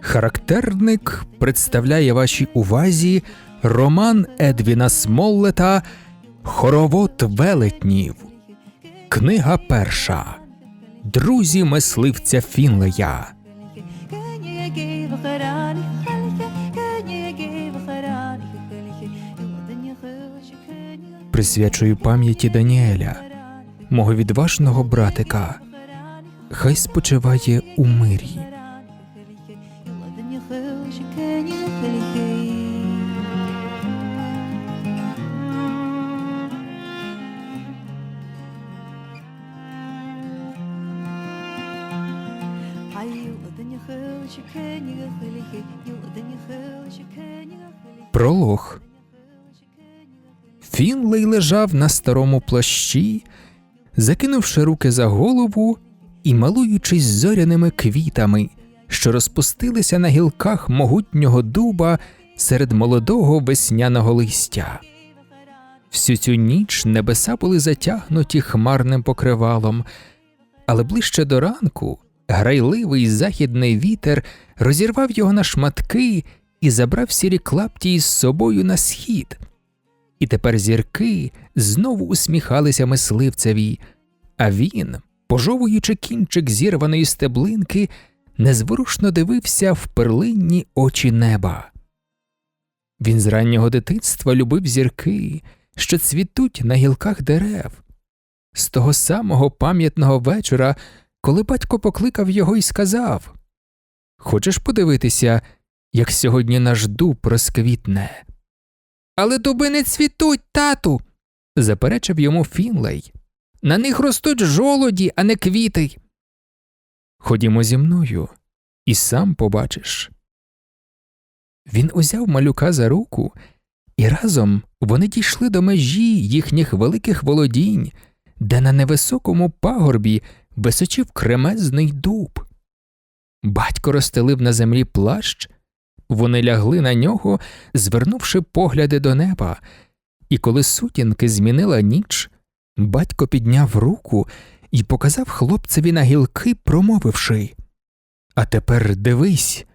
Характерник представляє вашій увазі роман Едвіна Смоллета Хоровод велетнів. Книга перша. Друзі мисливця Фінлея. Присвячую пам'яті Даніеля, мого відважного братика. Хай спочиває у мирі. Пролог. Фінлей лежав на старому плащі, закинувши руки за голову і малуючись зоряними квітами, що розпустилися на гілках могутнього дуба серед молодого весняного листя. Всю цю ніч небеса були затягнуті хмарним покривалом, але ближче до ранку грайливий західний вітер розірвав його на шматки і забрав сірі клапті із собою на схід. І тепер зірки знову усміхалися мисливцеві, а він, пожовуючи кінчик зірваної стеблинки, незворушно дивився в перлинні очі неба. Він з раннього дитинства любив зірки, що цвітуть на гілках дерев. З того самого пам'ятного вечора, коли батько покликав його і сказав Хочеш подивитися, як сьогодні наш дуб розквітне? Але дуби не цвітуть, тату, заперечив йому Фінлей. На них ростуть жолоді, а не квіти. Ходімо зі мною, і сам побачиш. Він узяв малюка за руку, і разом вони дійшли до межі їхніх великих володінь, де на невисокому пагорбі височив кремезний дуб. Батько розстелив на землі плащ, вони лягли на нього, звернувши погляди до неба, і коли сутінки змінила ніч, батько підняв руку і показав хлопцеві на гілки, промовивши А тепер дивись.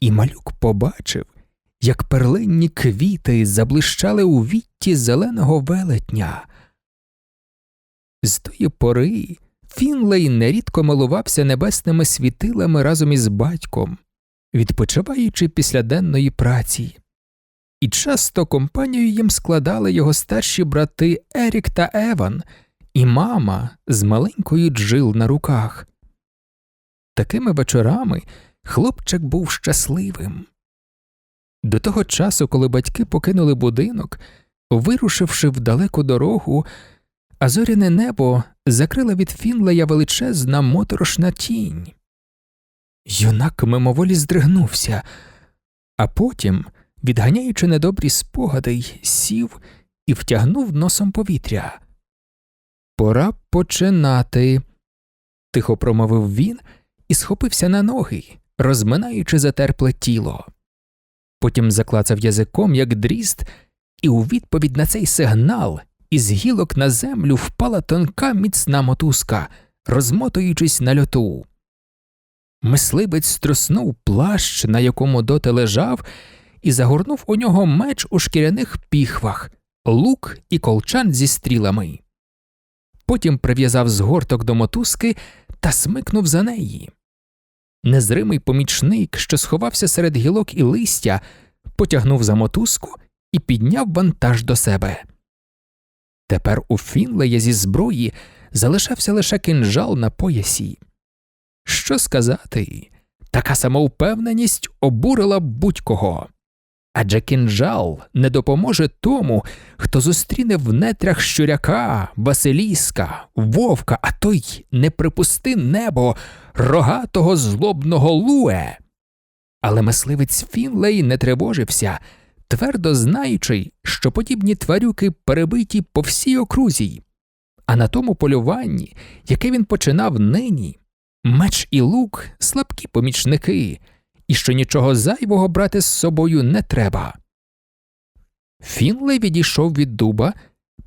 І малюк побачив, як перлинні квіти заблищали у вітті зеленого велетня. З тої пори Фінлей нерідко милувався небесними світилами разом із батьком, відпочиваючи після денної праці, і часто компанію їм складали його старші брати Ерік та Еван і мама з маленькою Джил на руках. Такими вечорами хлопчик був щасливим. До того часу, коли батьки покинули будинок, вирушивши в далеку дорогу, а зоряне небо закрила від Фінлея величезна моторошна тінь. Юнак мимоволі здригнувся, а потім, відганяючи недобрі спогади, сів і втягнув носом повітря. Пора починати, тихо промовив він і схопився на ноги, розминаючи затерпле тіло. Потім заклацав язиком, як дріст, і у відповідь на цей сигнал із гілок на землю впала тонка міцна мотузка, розмотуючись на льоту. Мисливець струснув плащ, на якому доти лежав, і загорнув у нього меч у шкіряних піхвах, лук і колчан зі стрілами. Потім прив'язав згорток до мотузки та смикнув за неї. Незримий помічник, що сховався серед гілок і листя, потягнув за мотузку і підняв вантаж до себе. Тепер у Фінлея зі зброї залишався лише кинжал на поясі. Що сказати, така самовпевненість обурила будь-кого. Адже кінжал не допоможе тому, хто зустріне в нетрях щуряка, Василіска, вовка, а то й не припусти небо рогатого злобного луе. Але мисливець Фінлей не тривожився, твердо знаючи, що подібні тварюки перебиті по всій окрузі, а на тому полюванні, яке він починав нині, меч і лук слабкі помічники, і що нічого зайвого брати з собою не треба. Фінлей відійшов від дуба,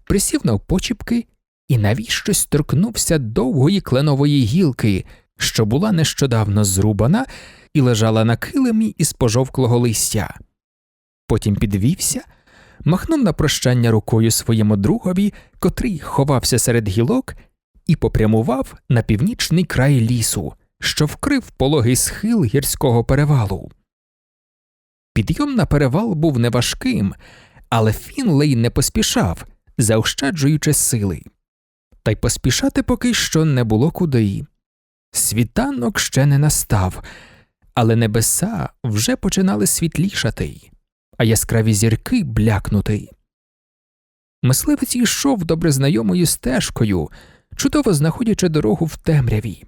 присів навпочіпки і навіщось торкнувся довгої кленової гілки, що була нещодавно зрубана і лежала на килимі із пожовклого листя. Потім підвівся, махнув на прощання рукою своєму другові, котрий ховався серед гілок, і попрямував на північний край лісу, що вкрив пологий схил гірського перевалу. Підйом на перевал був неважким, але Фінлей не поспішав, заощаджуючи сили. Та й поспішати поки що не було куди. Світанок ще не настав, але небеса вже починали світлішати, а яскраві зірки блякнути. Мисливець йшов добре знайомою стежкою, чудово знаходячи дорогу в темряві,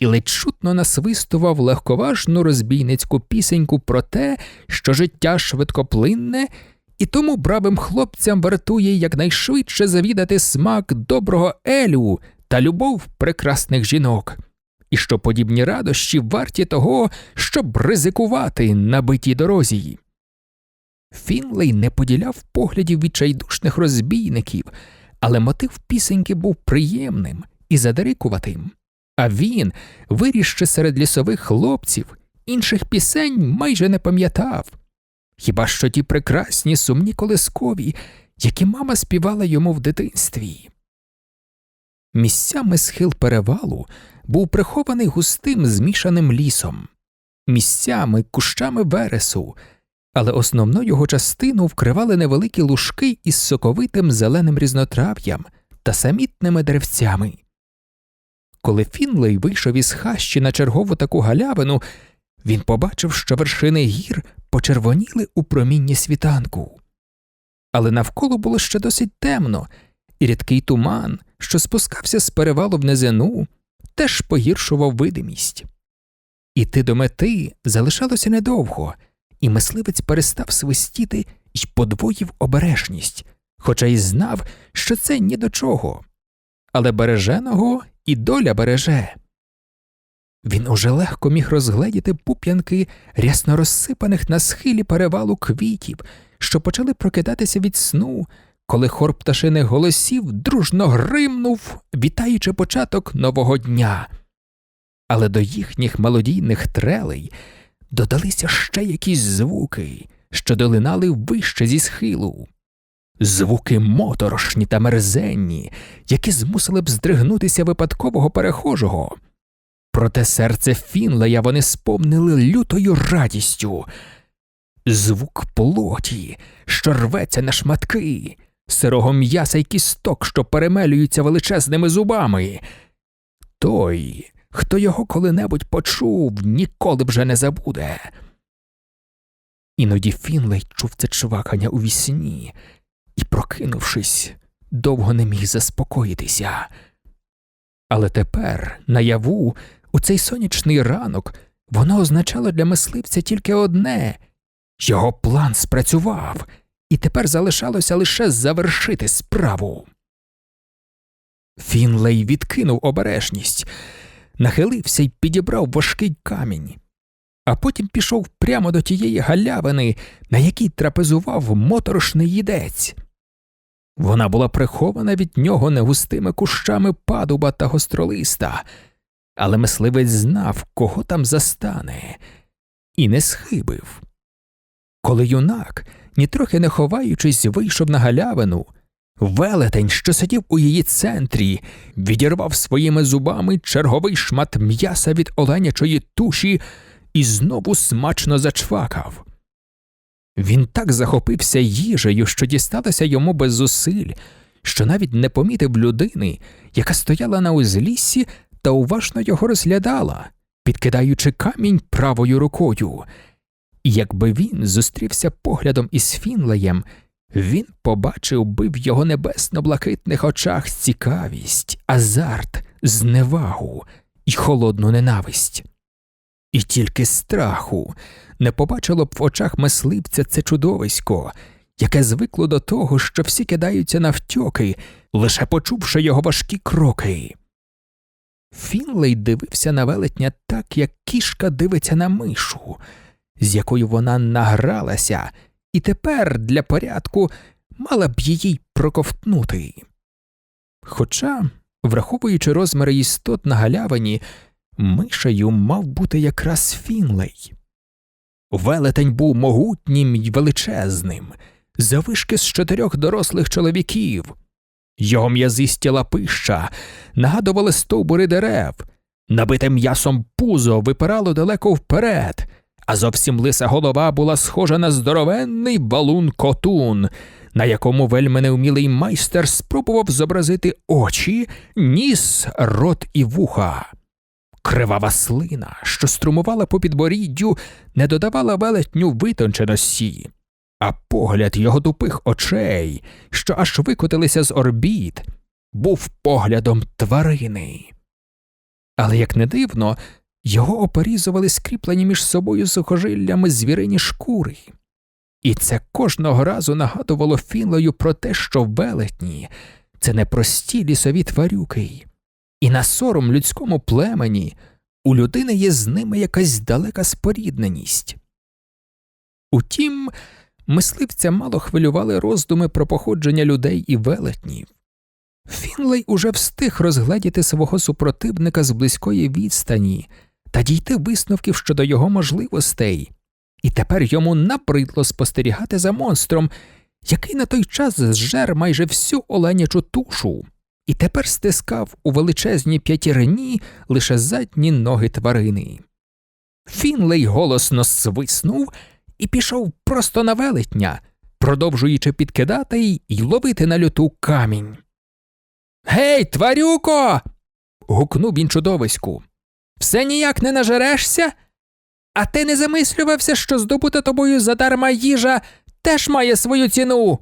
і ледь чутно насвистував легковажну розбійницьку пісеньку про те, що життя швидкоплинне, і тому бравим хлопцям вартує якнайшвидше завідати смак доброго елю та любов прекрасних жінок, і що подібні радощі варті того, щоб ризикувати на битій дорозі. Фінлей не поділяв поглядів відчайдушних розбійників, але мотив пісеньки був приємним і задарикуватим. А він, виріще серед лісових хлопців, інших пісень майже не пам'ятав. Хіба що ті прекрасні сумні колискові, які мама співала йому в дитинстві. Місцями схил перевалу був прихований густим змішаним лісом, місцями кущами вересу, але основну його частину вкривали невеликі лужки із соковитим зеленим різнотрав'ям та самітними деревцями. Коли Фінлей вийшов із хащі на чергову таку галявину, він побачив, що вершини гір почервоніли у промінні світанку. Але навколо було ще досить темно, і рідкий туман, що спускався з перевалу в низину, теж погіршував видимість. Іти до мети залишалося недовго, і мисливець перестав свистіти й подвоїв обережність, хоча й знав, що це ні до чого. Але береженого і доля береже. Він уже легко міг розгледіти пуп'янки рясно розсипаних на схилі перевалу квітів, що почали прокидатися від сну, коли хор пташиних голосів дружно гримнув, вітаючи початок нового дня. Але до їхніх мелодійних трелей додалися ще якісь звуки, що долинали вище зі схилу. Звуки моторошні та мерзенні, які змусили б здригнутися випадкового перехожого. Проте серце Фінлея вони сповнили лютою радістю. Звук плоті, що рветься на шматки, сирого м'яса й кісток, що перемелюються величезними зубами. Той, хто його коли-небудь почув, ніколи вже не забуде. Іноді Фінлей чув це чвакання у вісні і, прокинувшись, довго не міг заспокоїтися. Але тепер, наяву, у цей сонячний ранок, воно означало для мисливця тільки одне його план спрацював, і тепер залишалося лише завершити справу. Фінлей відкинув обережність, нахилився й підібрав важкий камінь, а потім пішов прямо до тієї галявини, на якій трапезував моторошний їдець. Вона була прихована від нього негустими кущами падуба та гостролиста, але мисливець знав, кого там застане, і не схибив. Коли юнак, нітрохи не ховаючись, вийшов на галявину, велетень, що сидів у її центрі, відірвав своїми зубами черговий шмат м'яса від оленячої туші і знову смачно зачвакав. Він так захопився їжею, що дісталося йому без зусиль, що навіть не помітив людини, яка стояла на узліссі та уважно його розглядала, підкидаючи камінь правою рукою. І якби він зустрівся поглядом із Фінлеєм, він побачив би в його небесно-блакитних очах цікавість, азарт, зневагу і холодну ненависть. І тільки страху не побачило б в очах мисливця це чудовисько, яке звикло до того, що всі кидаються навтьоки, лише почувши його важкі кроки. Фінлей дивився на велетня так, як кішка дивиться на мишу, з якою вона награлася, і тепер для порядку мала б її проковтнути. Хоча, враховуючи розміри істот на галявині, мишею мав бути якраз Фінлей. Велетень був могутнім й величезним, завишки з чотирьох дорослих чоловіків. Його м'язисті лапища нагадували стовбури дерев, набите м'ясом пузо випирало далеко вперед, а зовсім лиса голова була схожа на здоровенний балун котун, на якому вельми неумілий майстер спробував зобразити очі, ніс, рот і вуха. Кривава слина, що струмувала по підборіддю, не додавала велетню витонченості, а погляд його тупих очей, що аж викотилися з орбіт, був поглядом тварини. Але, як не дивно, його оперізували скріплені між собою сухожиллями звірині шкури. І це кожного разу нагадувало Фінлою про те, що велетні це не прості лісові тварюки, і на сором людському племені у людини є з ними якась далека спорідненість. Утім, мисливця мало хвилювали роздуми про походження людей і велетнів. Фінлей уже встиг розгледіти свого супротивника з близької відстані та дійти висновків щодо його можливостей, і тепер йому набридло спостерігати за монстром, який на той час зжер майже всю оленячу тушу, і тепер стискав у величезній п'ятірині лише задні ноги тварини. Фінлей голосно свиснув і пішов просто на велетня, продовжуючи підкидати й ловити на люту камінь. Гей, тварюко. гукнув він чудовиську. Все ніяк не нажерешся? А ти не замислювався, що здобута тобою задарма їжа теж має свою ціну.